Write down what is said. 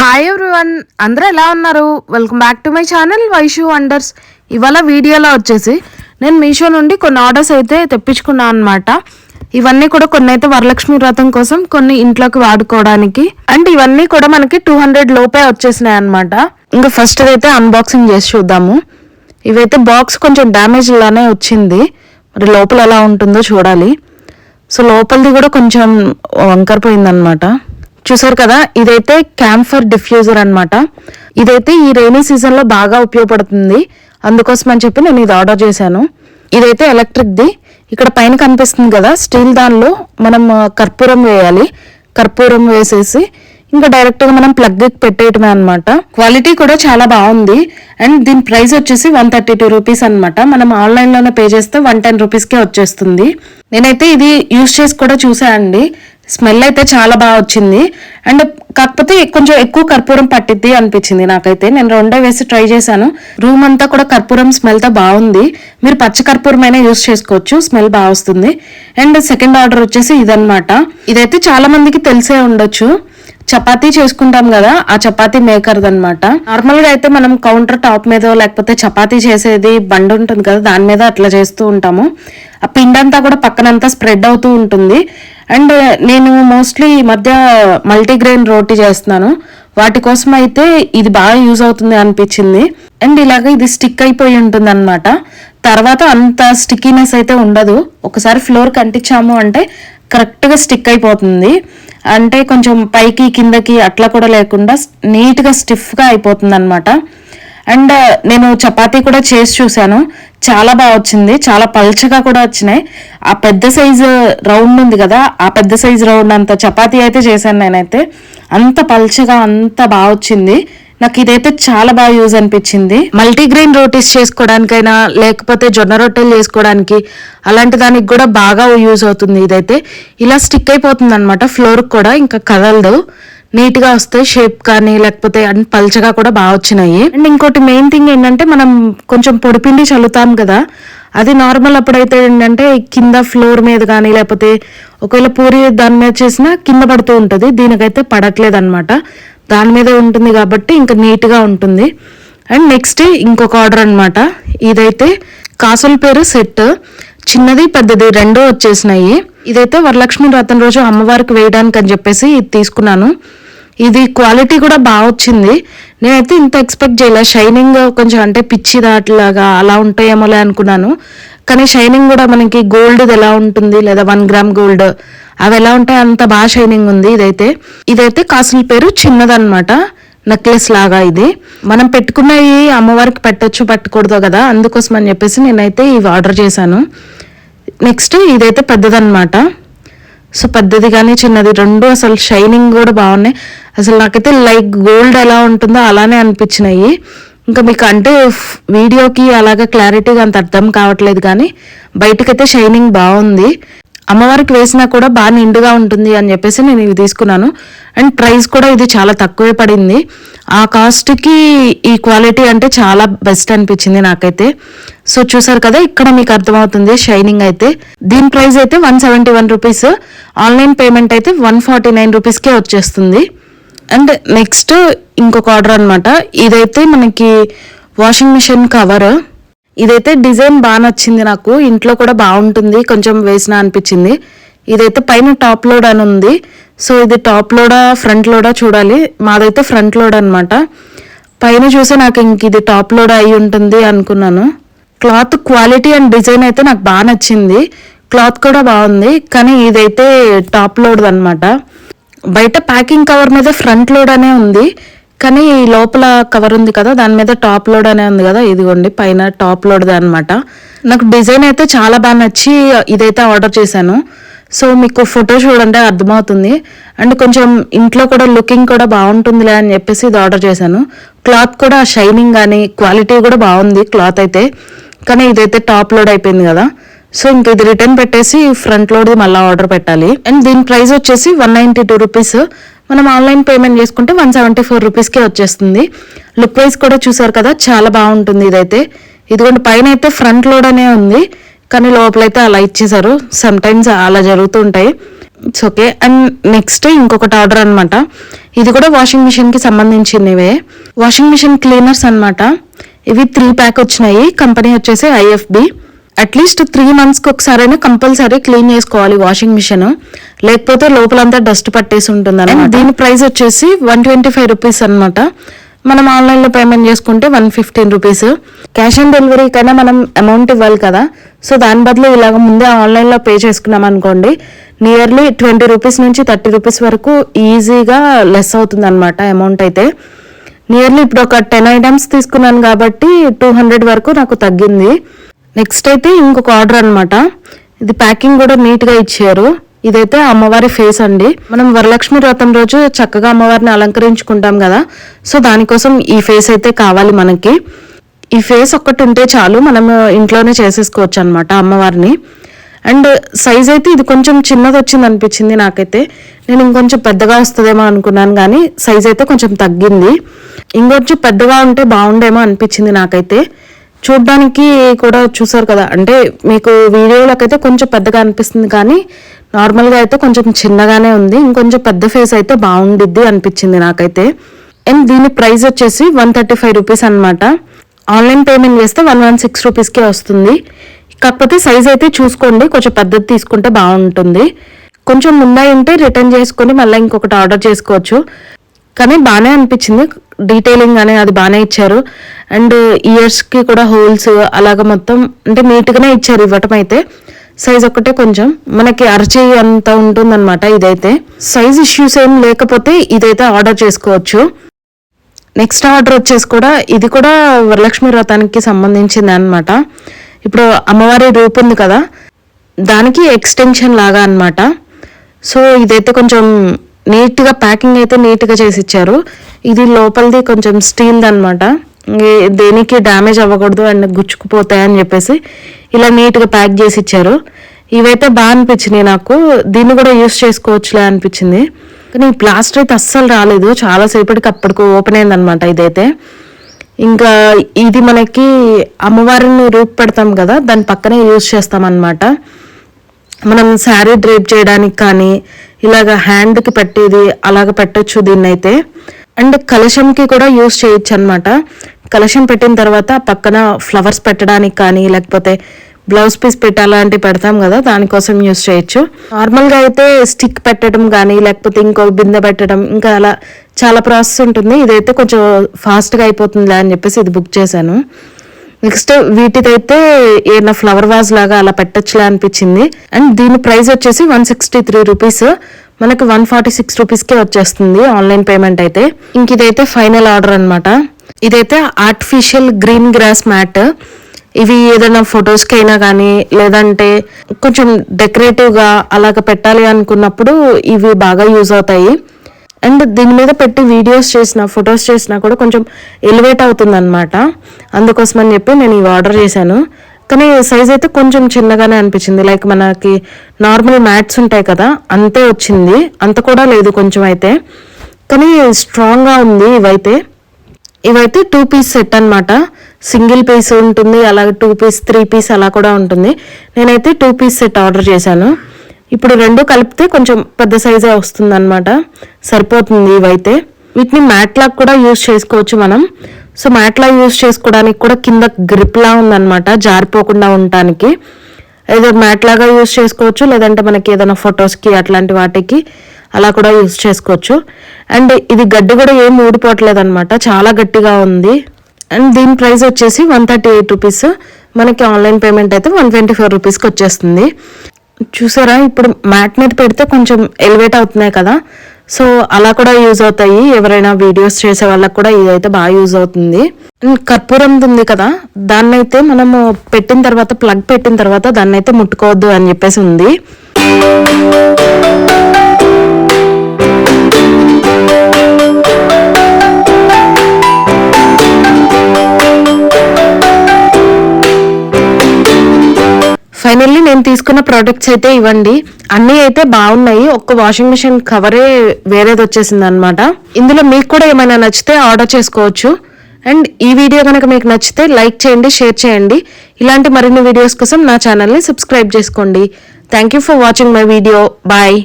Hi everyone అందరూ ఎలా ఉన్నారు? Welcome back to my channel Vaishu Wonders ఇవాళ వీడియోలో వచ్చేసి నేను మీషో నుండి కొన్ని ఆర్డర్స్ అయితే తెప్పించుకున్నాను అనమాట ఇవన్నీ కూడా కొన్ని అయితే వరలక్ష్మి వ్రతం కోసం కొన్ని ఇంట్లోకి వాడుకోవడానికి. అండ్ ఇవన్నీ కూడా మనకి టూ హండ్రెడ్ లోపే వచ్చేసినాయి అనమాట ఇంకా ఫస్ట్ అయితే అన్బాక్సింగ్ చేసి చూద్దాము. ఇవైతే బాక్స్ కొంచెం డ్యామేజ్ లానే వచ్చింది. మరి లోపల ఎలా ఉంటుందో చూడాలి. సో లోపలిది కూడా కొంచెం వంకరపోయిందనమాట చూసారు కదా? ఇదైతే క్యాంఫర్ డిఫ్యూజర్ అనమాట ఇదైతే ఈ రైనీ సీజన్లో బాగా ఉపయోగపడుతుంది. అందుకోసం అని చెప్పి నేను ఇది ఆర్డర్ చేశాను. ఇదైతే ఎలక్ట్రిక్ది ఇక్కడ పైన కనిపిస్తుంది కదా స్టీల్ దానిలో మనం కర్పూరం వేయాలి. కర్పూరం వేసేసి ఇంకా డైరెక్ట్గా మనం ప్లగ్ పెట్టేయటమే అనమాట క్వాలిటీ కూడా చాలా బాగుంది. అండ్ దీని ప్రైస్ వచ్చేసి వన్ థర్టీ టూ రూపీస్ అనమాట మనం ఆన్లైన్లోనే పే చేస్తే వన్ టెన్ రూపీస్కే వచ్చేస్తుంది. నేనైతే ఇది యూస్ చేసి కూడా చూసా అండి స్మెల్ అయితే చాలా బాగా వచ్చింది. అండ్ కాకపోతే కొంచెం ఎక్కువ కర్పూరం పట్టిద్ది అనిపించింది నాకైతే. నేను రెండో వేసి ట్రై చేశాను. రూమ్ అంతా కూడా కర్పూరం స్మెల్తో బాగుంది. మీరు పచ్చ కర్పూరం అయినా యూస్ చేసుకోవచ్చు. స్మెల్ బాగా వస్తుంది. అండ్ సెకండ్ ఆర్డర్ వచ్చేసి ఇదనమాట ఇదైతే చాలా మందికి తెలిసే ఉండొచ్చు. చపాతీ చేసుకుంటాం కదా ఆ చపాతీ మేకర్ది అనమాట నార్మల్గా అయితే మనం కౌంటర్ టాప్ మీద లేకపోతే చపాతీ చేసేది బండి ఉంటుంది కదా దాని మీద అట్లా చేస్తూ ఉంటాము. ఆ పిండంతా కూడా పక్కనంతా స్ప్రెడ్ అవుతూ ఉంటుంది. అండ్ నేను మోస్ట్లీ ఈ మధ్య మల్టీగ్రెయిన్ రోటీ చేస్తున్నాను. వాటి కోసం అయితే ఇది బాగా యూజ్ అవుతుంది అనిపించింది. అండ్ ఇలాగ ఇది స్టిక్ అయిపోయి ఉంటుంది అనమాట తర్వాత అంత స్టిక్కీనెస్ అయితే ఉండదు. ఒకసారి ఫ్లోర్ కంటించాము అంటే కరెక్ట్గా స్టిక్ అయిపోతుంది. అంటే కొంచెం పైకి కిందకి అట్లా కూడా లేకుండా నీట్గా స్టిఫ్గా అయిపోతుంది అనమాట అండ్ uh, నేను చపాతీ కూడా చేసి చూశాను. చాలా బాగా వచ్చింది. చాలా పల్చగా కూడా వచ్చినాయి. ఆ పెద్ద సైజు రౌండ్ ఉంది కదా ఆ పెద్ద సైజు రౌండ్ అంత చపాతీ అయితే చేశాను నేనైతే. అంత పల్చగా అంత బాగా వచ్చింది. నాకు ఇదైతే చాలా బాగా యూజ్ అనిపించింది. మల్టీగ్రెయిన్ రోటీస్ చేసుకోవడానికైనా లేకపోతే జొన్న రొట్టెలు చేసుకోవడానికి అలాంటి దానికి కూడా బాగా యూజ్ అవుతుంది ఇదైతే. ఇలా స్టిక్ అయిపోతుంది అనమాట ఫ్లోర్ కూడా ఇంకా కదలదు. నీట్గా వస్తాయి షేప్ కానీ లేకపోతే అన్ని పల్చగా కూడా బాగా వచ్చినాయి. అండ్ ఇంకోటి మెయిన్ థింగ్ ఏంటంటే మనం కొంచెం పొడిపిండి చల్లుతాం కదా. అది నార్మల్ అప్పుడైతే ఏంటంటే కింద ఫ్లోర్ మీద కానీ లేకపోతే ఒకవేళ పూరి దాని మీద చేసినా కింద పడుతూ ఉంటుంది. దీనికైతే పడట్లేదు అనమాట దాని మీద ఉంటుంది కాబట్టి ఇంకా నీట్గా ఉంటుంది. అండ్ నెక్స్ట్ ఇంకొక ఆర్డర్ అనమాట ఇదైతే కాసుల పేరు సెట్. చిన్నది పెద్దది రెండో వచ్చేసినాయి. ఇదైతే వరలక్ష్మి వ్రతం రోజు అమ్మవారికి వేయడానికి అని చెప్పేసి ఇది తీసుకున్నాను. ఇది క్వాలిటీ కూడా బాగా వచ్చింది. నేనైతే ఇంత ఎక్స్పెక్ట్ చేయలే. షైనింగ్ కొంచెం అంటే పిచ్చి దాటిలాగా అలా ఉంటాయేమోలే అనుకున్నాను. కానీ షైనింగ్ కూడా మనకి గోల్డ్ ఎలా ఉంటుంది? లేదా వన్ గ్రామ్ గోల్డ్ అవి ఎలా ఉంటాయి? అంత బాగా షైనింగ్ ఉంది ఇదైతే. ఇదైతే కాసుల పేరు చిన్నదన్నమాట. నెక్లెస్ లాగా ఇది. మనం పెట్టుకున్నవి అమ్మవారికి పెట్టొచ్చు పెట్టకూడదు కదా? అందుకోసం అని చెప్పేసి నేనైతే ఇవి ఆర్డర్ చేశాను. నెక్స్ట్ ఇదైతే పెద్దదన్నమాట. సో పెద్దది కానీ చిన్నది రెండు అసలు షైనింగ్ కూడా బాగున్నాయి. అసలు నాకైతే లైక్ గోల్డ్ ఎలా ఉంటుందో అలానే అనిపించినాయి. ఇంకా మీకు అంటే వీడియోకి అలాగా క్లారిటీగా అంత అర్థం కావట్లేదు కానీ బయటకైతే షైనింగ్ బాగుంది. అమ్మవారికి వేసినా కూడా బాగా నిండుగా ఉంటుంది అని చెప్పేసి నేను ఇవి తీసుకున్నాను. అండ్ ప్రైస్ కూడా ఇది చాలా తక్కువే పడింది. ఆ కాస్ట్కి ఈ క్వాలిటీ అంటే చాలా బెస్ట్ అనిపించింది నాకైతే. సో చూసారు కదా ఇక్కడ మీకు అర్థమవుతుంది షైనింగ్ అయితే. దీని ప్రైస్ అయితే one seventy one rupees. Online payment అయితే వన్ ఫార్టీ నైన్ రూపీస్కే వచ్చేస్తుంది. అండ్ నెక్స్ట్ ఇంకొక ఆర్డర్ అనమాట ఇదైతే మనకి వాషింగ్ మిషన్ కవర్. ఇదైతే డిజైన్ బాగా నచ్చింది నాకు. ఇంట్లో కూడా బాగుంటుంది. కొంచెం వేసిన అనిపించింది. ఇదైతే పైన టాప్ లోడ్ అని ఉంది. సో ఇది టాప్ లోడా ఫ్రంట్ లోడా చూడాలి. మాదైతే ఫ్రంట్ లోడ్ అనమాట పైన చూసి నాకు ఇంక ఇది టాప్ లోడ్ అయి ఉంటుంది అనుకున్నాను. క్లాత్ క్వాలిటీ అండ్ డిజైన్ అయితే నాకు బాగా నచ్చింది. క్లాత్ కూడా బాగుంది. కానీ ఇదైతే టాప్ లోడ్ అనమాట బయట ప్యాకింగ్ కవర్ మీద ఫ్రంట్ లోడ్ అనే ఉంది. కానీ ఈ లోపల కవర్ ఉంది కదా దాని మీద టాప్ లోడ్ అనే ఉంది కదా ఇదిగోండి పైన టాప్ లోడ్ అనమాట నాకు డిజైన్ అయితే చాలా బాగా నచ్చి ఇదైతే ఆర్డర్ చేశాను. సో మీకు ఫోటో చూడండి అర్థమవుతుంది. అండ్ కొంచెం ఇంట్లో కూడా లుకింగ్ కూడా బాగుంటుందిలే అని చెప్పేసి ఇది ఆర్డర్ చేశాను. క్లాత్ కూడా షైనింగ్ కానీ క్వాలిటీ కూడా బాగుంది క్లాత్ అయితే. కానీ ఇదైతే టాప్ లోడ్ అయిపోయింది కదా. సో ఇంక ఇది రిటర్న్ పెట్టేసి ఫ్రంట్ లోడ్ మళ్ళీ ఆర్డర్ పెట్టాలి. అండ్ దీని ప్రైస్ వచ్చేసి వన్ నైంటీ టూ రూపీస్ మనం ఆన్లైన్ పేమెంట్ చేసుకుంటే వన్ సెవెంటీ ఫోర్ రూపీస్కే వచ్చేస్తుంది. లుక్ వైజ్ కూడా చూసారు కదా చాలా బాగుంటుంది ఇదైతే. ఇదిగోండి పైన అయితే ఫ్రంట్ లోడ్ అనే ఉంది కానీ లోపలైతే అలా ఇచ్చేసారు సమ్ టైమ్స్ అలా జరుగుతూ ఉంటాయి. ఇట్స్ ఓకే అండ్ నెక్స్ట్ ఇంకొకటి ఆర్డర్ అనమాట ఇది కూడా వాషింగ్ మిషన్కి సంబంధించినవే. వాషింగ్ మిషన్ క్లీనర్స్ అనమాట ఇవి త్రీ ప్యాక్ వచ్చినాయి. కంపెనీ వచ్చేసి ఐఎఫ్బి. అట్లీస్ట్ త్రీ మంత్స్కి ఒకసారైనా కంపల్సరీ క్లీన్ చేసుకోవాలి వాషింగ్ మిషన్ లేకపోతే లోపలంతా డస్ట్ పట్టేసి ఉంటుంది దీని ప్రైస్ వచ్చేసి వన్ ట్వంటీ ఫైవ్ రూపీస్ అనమాట మనం ఆన్లైన్లో పేమెంట్ చేసుకుంటే one fifteen rupees cash on delivery కన్నా మనం అమౌంట్ ఇవ్వాలి కదా. సో దాని బదులు ఇలాగ ముందే ఆన్లైన్లో పే చేసుకున్నాం అనుకోండి నియర్లీ ట్వంటీ రూపీస్ నుంచి థర్టీ రూపీస్ వరకు ఈజీగా లెస్ అవుతుంది అనమాట అమౌంట్ అయితే. నియర్లీ ఇప్పుడు ఒక టెన్ ఐటమ్స్ తీసుకున్నాను కాబట్టి టూ హండ్రెడ్ వరకు నాకు తగ్గింది. నెక్స్ట్ అయితే ఇంకొక ఆర్డర్ అనమాట ఇది ప్యాకింగ్ కూడా నీట్గా ఇచ్చారు. ఇదైతే అమ్మవారి ఫేస్ అండి. మనం వరలక్ష్మి వ్రతం రోజు చక్కగా అమ్మవారిని అలంకరించుకుంటాం కదా. సో దానికోసం ఈ ఫేస్ అయితే కావాలి మనకి. ఈ ఫేస్ ఒక్కటి ఉంటే చాలు మనం ఇంట్లోనే చేసేసుకోవచ్చు అనమాట అమ్మవారిని. అండ్ సైజ్ అయితే ఇది కొంచెం చిన్నది వచ్చింది అనిపించింది నాకైతే. నేను ఇంకొంచెం పెద్దగా వస్తుందేమో అనుకున్నాను కానీ సైజ్ అయితే కొంచెం తగ్గింది. ఇంకొంచెం పెద్దగా ఉంటే బాగుండేమో అనిపించింది నాకైతే. చూడ్డానికి కూడా చూసారు కదా. అంటే మీకు వీడియోలకైతే కొంచెం పెద్దగా అనిపిస్తుంది కానీ నార్మల్గా అయితే కొంచెం చిన్నగానే ఉంది. ఇంకొంచెం పెద్ద ఫేస్ అయితే బాగుండిద్ది అనిపించింది నాకైతే. అండ్ దీని ప్రైస్ వచ్చేసి వన్ థర్టీ ఫైవ్ రూపీస్ అనమాట ఆన్లైన్ పేమెంట్ చేస్తే వన్ వన్ సిక్స్ రూపీస్కే వస్తుంది. కాకపోతే సైజ్ అయితే చూసుకోండి. కొంచెం పెద్దది తీసుకుంటే బాగుంటుంది. కొంచెం ముందే ఉంటే రిటర్న్ చేసుకొని మళ్ళీ ఇంకొకటి ఆర్డర్ చేసుకోవచ్చు. కానీ బాగానే అనిపించింది. డీటెయిలింగ్ అనేది అది బాగానే ఇచ్చారు. అండ్ ఇయర్స్కి కూడా హోల్స్ అలాగ మొత్తం అంటే నీట్గానే ఇచ్చారు ఇవ్వటం అయితే. సైజ్ ఒక్కటే కొంచెం. మనకి అరచేయి అంత ఉంటుందన్నమాట ఇదైతే. సైజ్ ఇష్యూస్ ఏం లేకపోతే ఇదైతే ఆర్డర్ చేసుకోవచ్చు. నెక్స్ట్ ఆర్డర్ వచ్చేసి కూడా ఇది కూడా వరలక్ష్మి వ్రతానికి సంబంధించింది అనమాట ఇప్పుడు అమ్మవారి రూపు ఉంది కదా దానికి ఎక్స్టెన్షన్ లాగా అన్నమాట. సో ఇదైతే కొంచెం నీట్గా ప్యాకింగ్ అయితే నీట్గా చేసి ఇచ్చారు ఇది లోపలిది కొంచెం స్టీల్ది అనమాట దేనికి డ్యామేజ్ అవ్వకూడదు అండ్ గుచ్చుకుపోతాయి అని చెప్పేసి ఇలా నీట్గా ప్యాక్ చేసి ఇచ్చారు ఇవైతే బాగా అనిపించినాయి నాకు. దీన్ని కూడా యూస్ చేసుకోవచ్చులే అనిపించింది. కానీ ప్లాస్టర్ అయితే అస్సలు రాలేదు. చాలాసేపటికి అప్పటికి ఓపెన్ అయిందనమాట ఇదైతే. ఇంకా ఇది మనకి అమ్మవారిని రూపు పెడతాం కదా దాని పక్కనే యూజ్ చేస్తామన్నమాట. మనం శారీ డ్రేప్ చేయడానికి కానీ ఇలాగ హ్యాండ్కి పట్టేది అలాగ పెట్టచ్చు దీన్ని అయితే అండ్ కలశంకి కూడా యూస్ చేయొచ్చు అనమాట కలశం పెట్టిన తర్వాత పక్కన ఫ్లవర్స్ పెట్టడానికి కానీ లేకపోతే బ్లౌజ్ పీస్ పెట్టాలంటే అలాంటివి పెడతాం కదా దానికోసం యూస్ చేయొచ్చు. నార్మల్గా అయితే స్టిక్ పెట్టడం కానీ లేకపోతే ఇంకో బిందె పెట్టడం ఇంకా అలా చాలా ప్రాసెస్ ఉంటుంది. ఇదైతే కొంచెం ఫాస్ట్గా అయిపోతుందిలే అని చెప్పేసి ఇది బుక్ చేశాను. నెక్స్ట్ వీటిదైతే ఏదైనా ఫ్లవర్ వాజ్ లాగా అలా పెట్టచ్చులా అనిపించింది. అండ్ దీని ప్రైస్ వచ్చేసి వన్ సిక్స్టీ త్రీ రూపీస్ మనకి వన్ ఫార్టీ సిక్స్ రూపీస్కే వచ్చేస్తుంది ఆన్లైన్ పేమెంట్ అయితే. ఇంక ఇదైతే ఫైనల్ ఆర్డర్ అనమాట ఇదైతే ఆర్టిఫిషియల్ గ్రీన్ గ్రాస్ మ్యాట్ ఇవి ఏదైనా ఫొటోస్కి అయినా కానీ లేదంటే కొంచెం డెకరేటివ్గా అలాగ పెట్టాలి అనుకున్నప్పుడు ఇవి బాగా యూజ్ అవుతాయి. అండ్ దీని మీద పెట్టి వీడియోస్ చేసిన ఫొటోస్ చేసినా కూడా కొంచెం ఎలివేట్ అవుతుంది అనమాట అందుకోసం అని చెప్పి నేను ఇవి ఆర్డర్ చేశాను. కానీ సైజ్ అయితే కొంచెం చిన్నగానే అనిపించింది. లైక్ మనకి నార్మల్ మ్యాట్స్ ఉంటాయి కదా అంతే వచ్చింది. అంత కూడా లేదు కొంచెం అయితే. కానీ స్ట్రాంగ్గా ఉంది ఇవైతే. ఇవైతే టూ పీస్ సెట్ అనమాట సింగిల్ పీస్ ఉంటుంది అలాగే టూ పీస్ త్రీ పీస్ అలా కూడా ఉంటుంది. నేనైతే టూ పీస్ సెట్ ఆర్డర్ చేశాను. ఇప్పుడు రెండు కలిపితే కొంచెం పెద్ద సైజే వస్తుంది అనమాట సరిపోతుంది ఇవైతే. వీటిని మ్యాట్ లాగా కూడా యూజ్ చేసుకోవచ్చు మనం. సో మ్యాట్లా యూజ్ చేసుకోవడానికి కూడా కింద గ్రిప్లా ఉందన్నమాట జారిపోకుండా ఉండటానికి. ఏదో మ్యాట్ లాగా యూజ్ చేసుకోవచ్చు లేదంటే మనకి ఏదైనా ఫొటోస్కి అట్లాంటి వాటికి అలా కూడా యూజ్ చేసుకోవచ్చు. అండ్ ఇది గడ్డి కూడా ఏం ఊడిపోవట్లేదు అనమాట చాలా గట్టిగా ఉంది. అండ్ దీని ప్రైస్ వచ్చేసి వన్ థర్టీ ఎయిట్ రూపీస్ మనకి ఆన్లైన్ పేమెంట్ అయితే వన్ ట్వంటీ ఫోర్ రూపీస్కి వచ్చేస్తుంది. చూసారా? ఇప్పుడు మ్యాట్ మీద పెడితే కొంచెం ఎలివేట్ అవుతున్నాయి కదా. సో అలా కూడా యూజ్ అవుతాయి. ఎవరైనా వీడియోస్ చేసే వాళ్ళకి కూడా ఇదైతే బాగా యూజ్ అవుతుంది. కర్పూరం ఉంది కదా. దాన్ని అయితే మనము పెట్టిన తర్వాత ప్లగ్ పెట్టిన తర్వాత దాన్ని అయితే ముట్టుకోవద్దు అని చెప్పేసి ఉంది. ఫైనల్లీ నేను తీసుకున్న ప్రోడక్ట్స్ అయితే ఇవ్వండి. అన్నీ అయితే బాగున్నాయి. ఒక్క వాషింగ్ మిషన్ కవరే వేరేది వచ్చేసింది అనమాట ఇందులో మీకు కూడా ఏమైనా నచ్చితే ఆర్డర్ చేసుకోవచ్చు. అండ్ ఈ వీడియో కనుక మీకు నచ్చితే లైక్ చేయండి షేర్ చేయండి. ఇలాంటి మరిన్ని వీడియోస్ కోసం నా ఛానల్ని సబ్స్క్రైబ్ చేసుకోండి. Thank you for watching my video bye